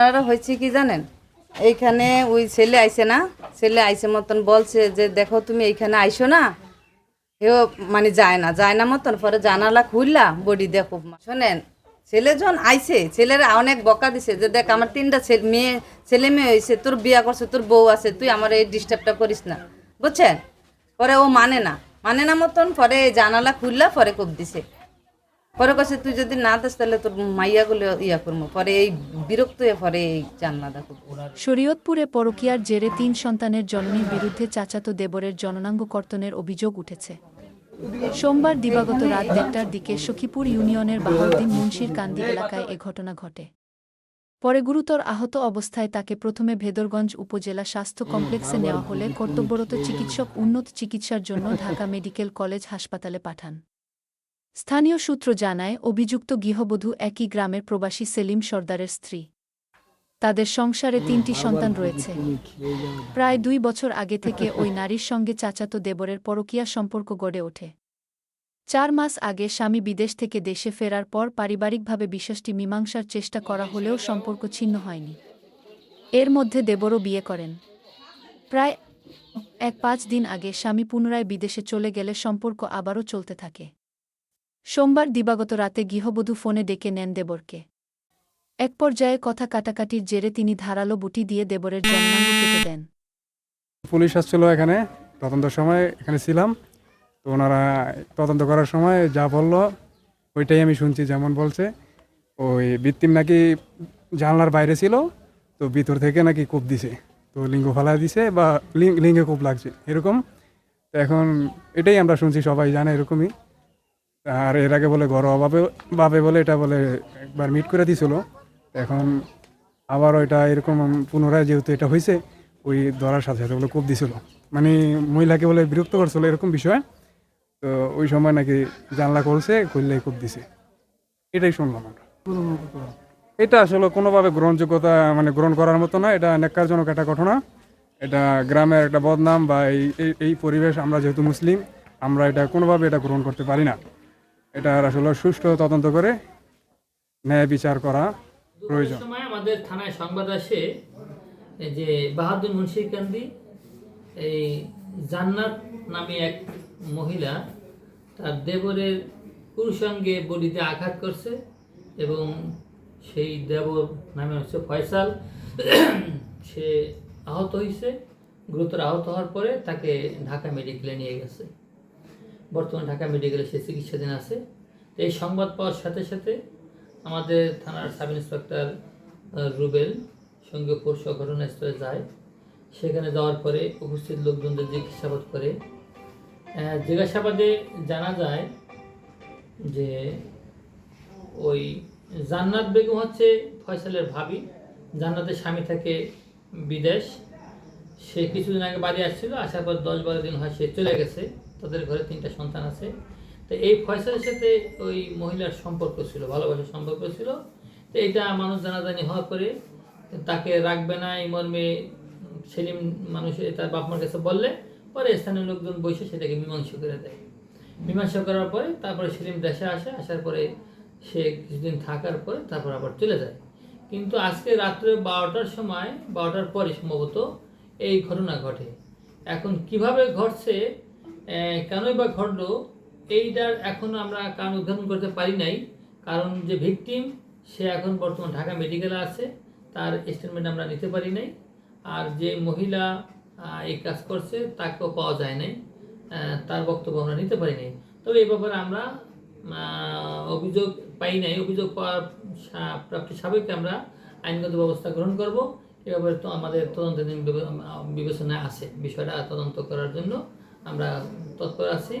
আপনারা হয়েছে কি জানেন? এইখানে ওই ছেলে আইছে না? ছেলে আইসে মতন বলছে যে, দেখো তুমি এইখানে আইসো না? এও মানে যায় না যায় না মতন। পরে জানালা খুললা, বডি দেখো। শোনেন, ছেলে যখন আইছে, ছেলেরা অনেক বকা দিছে যে, দেখ, আমার তিনটা ছেলে, মেয়ে ছেলে মেয়ে হয়েছে তোর বিয়া করছে, তোর বউ আছে, তুই আমার এই ডিস্টার্বটা করিস না। বুঝছেন? পরে ও মানে না। মানে না মতন, পরে জানালা খুললা, পরে কোপ দিছে। পরে কাছে তুই যদি না দিস তাহলে তোর মাইয়াগুলো ইয়া করব পরে এই বিরক্ত হয়ে পরে এই জানলাটা খুব শরীয়তপুরে পরকীয়ার জেরে তিন সন্তানের জননীর বিরুদ্ধে চাচাতো দেবরের জননাঙ্গ কর্তনের অভিযোগ উঠেছে। সোমবার দিবাগত রাত দেড়টার দিকে সখীপুর ইউনিয়নের বাহাউদ্দিন মুন্সির কান্দি এলাকায় এ ঘটনা ঘটে। পরে গুরুতর আহত অবস্থায় তাকে প্রথমে ভেদরগঞ্জ উপজেলা স্বাস্থ্য কমপ্লেক্সে নেওয়া হলে কর্তব্যরত চিকিৎসক উন্নত চিকিৎসার জন্য ঢাকা মেডিকেল কলেজ হাসপাতালে পাঠান। স্থানীয় সূত্র জানায় অভিযুক্ত গৃহবধূ একই গ্রামের প্রবাসী সেলিম সর্দারের স্ত্রী। তাদের সংসারে তিনটি সন্তান রয়েছে। প্রায় দুই বছর আগে থেকে ওই নারীর সঙ্গে চাচাতো দেবরের পরকীয়া সম্পর্ক গড়ে ওঠে। চার মাস আগে স্বামী বিদেশ থেকে দেশে ফেরার পর পারিবারিকভাবে বিষয়টি মীমাংসার চেষ্টা করা হলেও সম্পর্ক ছিন্ন হয়নি। এর মধ্যে দেবরও বিয়ে করেন। প্রায় এক পাঁচ দিন আগে স্বামী পুনরায় বিদেশে চলে গেলে সম্পর্ক আবারও চলতে থাকে। সোমবার দিবাগত রাতে গৃহবধূ ফোনে ডেকে নেন দেবরকে। এক পর্যায়ে কথা কাটাকাটির জেরে তিনি ধারালো বুটি দিয়ে দেবরের দেন। পুলিশ আসছিল এখানে, তদন্তের সময় এখানে ছিলাম। তো ওনারা তদন্ত করার সময় যা বলল, ওইটাই আমি শুনছি যেমন বলছে। ওই বৃত্তিম নাকি জানলার বাইরে ছিল, তো ভিতর থেকে নাকি কূপ দিছে। তো লিঙ্গ ফালা দিছে বা লিঙ্গে কূপ লাগছে, এরকম। এখন এটাই আমরা শুনছি, সবাই জানে এরকমই। আর এর আগে বলে ঘরোয়া ভাবে বলে এটা বলে একবার মিট করে দিছিল। এখন আবার ওইটা এরকম পুনরায় যেহেতু এটা হয়েছে ওই ধরার সাথে সাথে বলে কোপ দিছিল। মানে মহিলাকে বলে বিরক্ত করছিল এরকম বিষয়। তো ওই সময় নাকি জানলা করছে করলে কোপ দিছে। এটাই শুনলাম আমরা। এটা আসলে কোনোভাবে গ্রহণযোগ্যতা মানে গ্রহণ করার মতো না, এটা নেককারজনক একটা ঘটনা। এটা গ্রামের একটা বদনাম বা এই- এই পরিবেশ, আমরা যেহেতু মুসলিম, আমরা এটা কোনোভাবে এটা গ্রহণ করতে পারি না। এটার আসলে সুষ্ঠু তদন্ত করে ন্যায় বিচার করা প্রয়োজন। সময় আমাদের থানায় সংবাদ আসে যে বাহাদুর মুন্সিকান্দি এই জান্নাত নামে এক মহিলা তার দেবরের পুরুষাঙ্গে বলিতে আঘাত করছে এবং সেই দেবর নামে হচ্ছে ফয়সাল। সে আহত হয়েছে গুরুতর আহত হওয়ার পরে তাকে ঢাকা মেডিকেলে নিয়ে গেছে। বর্তমানে ঢাকা মেডিকেলে সে চিকিৎসাধীন আছে। তো এই সংবাদ পাওয়ার সাথে সাথে আমাদের থানার সাব ইন্সপেক্টর রুবেল, সঙ্গে পরশু ঘটনাস্থলে যায়। সেখানে যাওয়ার পরে উপস্থিত লোকজনদের জিজ্ঞাসাবাদ করে। জিজ্ঞাসাবাদে জানা যায় যে ওই জান্নাত বেগম হচ্ছে ফয়সালের ভাবি। জান্নাতের স্বামী থাকে বিদেশ। সে কিছুদিন আগে বাড়ি আসছিল, আসার পর দশ বারো দিন হয় সে চলে গেছে। তাদের ঘরে তিনটা সন্তান আছে। তো এই ফয়সালের সাথে ওই মহিলার সম্পর্ক ছিল, ভালোবাসার সম্পর্ক ছিল। তো এটা মানুষ জানাজানি হওয়ার পরে তাকে রাখবে না, এই মর্মে সেলিম মানুষ তার বাপ মার কাছে বললে, পরে স্থানীয় লোকজন বসে সেটাকে মীমাংসা করে দেয়। মীমাংসা করার পরে তারপরে সেলিম দেশে আসে, আসার পরে সে কিছুদিন থাকার পরে তারপর আবার চলে যায়। কিন্তু আজকে রাত্রে বারোটার সময়, বারোটার পরে সম্ভবত এই ঘটনা ঘটে। এখন কীভাবে ঘটছে কেনই বা ঘটলো, এইটার এখন আমরা কারণ উদ্ঘাটন করতে পারি নাই। কারণ যে ভিকটিম সে এখন বর্তমান ঢাকা মেডিকেলে আছে, তার স্টেটমেন্ট আমরা নিতে পারি নাই। আর যে মহিলা এই কাজ করছে, তাকেও পাওয়া যায় নাই। তার বক্তব্য আমরা নিতে পারি নাই। তবে এই ব্যাপারে আমরা অভিযোগ পাই নাই। অভিযোগ পাওয়ার প্রাপ্তি সাবেককে আমরা আইনগত ব্যবস্থা গ্রহণ করব। এ ব্যাপারে তো আমাদের তদন্ত বিবে- বিবেচনায় আছে। বিষয়টা তদন্ত করার জন্য আমরা তৎপর আছি